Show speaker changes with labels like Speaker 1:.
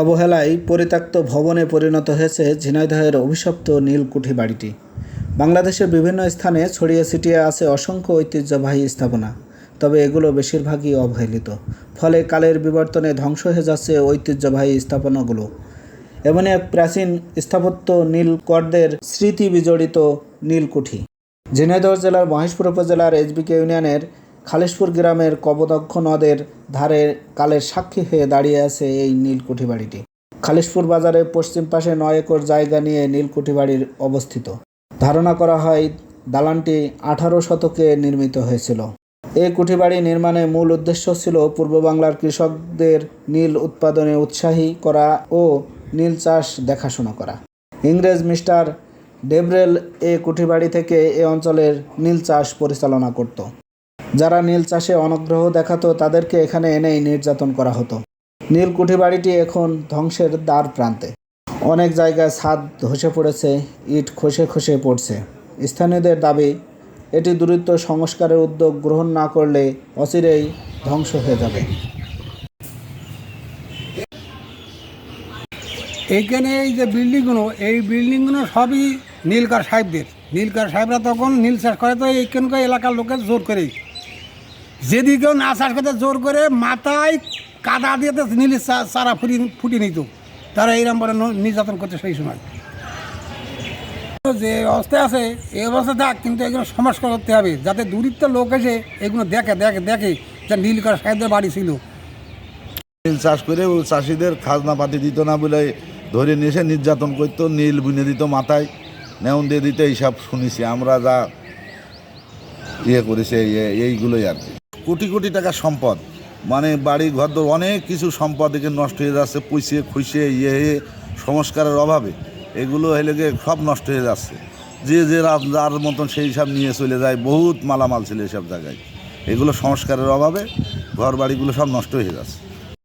Speaker 1: অবহেলায় পরিত্যক্ত ভবনে পরিণত হয়েছে ঝিনাইদহের অভিশপ্ত নীলকুঠি বাড়িটি। বাংলাদেশের বিভিন্ন স্থানে ছড়িয়ে ছিটিয়ে আছে অসংখ্য ঐতিহ্যবাহী স্থাপনা, তবে এগুলো বেশিরভাগই অবহেলিত। ফলে কালের বিবর্তনে ধ্বংস হয়ে যাচ্ছে ঐতিহ্যবাহী স্থাপনাগুলো। এমন এক প্রাচীন স্থাপত্য নীলকরদের স্মৃতি বিজড়িত নীলকুঠি। ঝিনাইদহ জেলার মহেশপুর উপজেলার এসবিকে ইউনিয়নের খালিশপুর গ্রামের কবদক্ষ নদের ধারে কালের সাক্ষী হয়ে দাঁড়িয়ে আছে এই নীলকুঠি বাড়িটি। খালিশপুর বাজারের পশ্চিম পাশে নয় একর জায়গা নিয়ে নীলকুঠি বাড়ির অবস্থিত। ধারণা করা হয়, দালানটি আঠারো শতকে নির্মিত হয়েছিল। এই কুঠিবাড়ি নির্মাণের মূল উদ্দেশ্য ছিল পূর্ব বাংলার কৃষকদের নীল উৎপাদনে উৎসাহী করা ও নীল চাষ দেখাশোনা করা। ইংরেজ মিস্টার ডেব্রেল এ কুঠিবাড়ি থেকে এ অঞ্চলের নীল চাষ পরিচালনা করত। যারা নীল চাষে অনগ্রহ দেখাতো, তাদেরকে এখানে এনেই নির্যাতন করা হতো। নীল কুঠিবাড়িটি এখন ধ্বংসের দ্বার প্রান্তে। অনেক জায়গায় ছাদ ধসে পড়েছে, ইট খসে খসে পড়ছে। স্থানীয়দের দাবি, এটি দূরত্ব সংস্কারের উদ্যোগ গ্রহণ না করলে অচিরেই ধ্বংস হয়ে যাবে।
Speaker 2: এইখানে এই যে বিল্ডিংগুলো, এই বিল্ডিংগুলো সবই নীলকার সাহেবদের। নীলকার সাহেবরা তখন নীল চাষ করে, তো এইখানকার এলাকার লোকের জোর করে যদি কেউ না চাষ করতে জোর করে মাথায় কাদা দিয়ে নীল চারা ফুটি ফুটিয়ে নিত। তারা এইরকম করে নির্যাতন করতে সেই সময়। যে অবস্থায় আছে এই অবস্থা থাক, কিন্তু এগুলো সংস্কার করতে হবে, যাতে দূরিত্ব লোক এসে এগুলো দেখে দেখে দেখে যে নীলকার সাহেবদের বাড়ি ছিল।
Speaker 3: নীল চাষ করে ও চাষিদের খাজনা পাতি দিত না বলে ধরে নিয়ে এসে নির্যাতন করতো, নীল বুনে দিত মাথায়, নেউন দিয়ে দিত, এইসব শুনেছি। আমরা যা ইয়ে করেছে, এই- এইগুলোই আর কি। কোটি কোটি টাকা সম্পদ। মানে বাড়ি ঘর অনেক কিছু সম্পদ এখানে নষ্ট হয়ে যাচ্ছে, পুষিয়ে খুশিয়ে ইয়ে হয়ে সংস্কারের অভাবে। এগুলো হলে সব নষ্ট হয়ে যাচ্ছে। যে যে যার মতন সেই হিসাব নিয়ে চলে যায়, বহুত মালামাল ছিল এসব জায়গায়। এগুলো সংস্কারের অভাবে ঘর বাড়িগুলো সব নষ্ট হয়ে যাচ্ছে।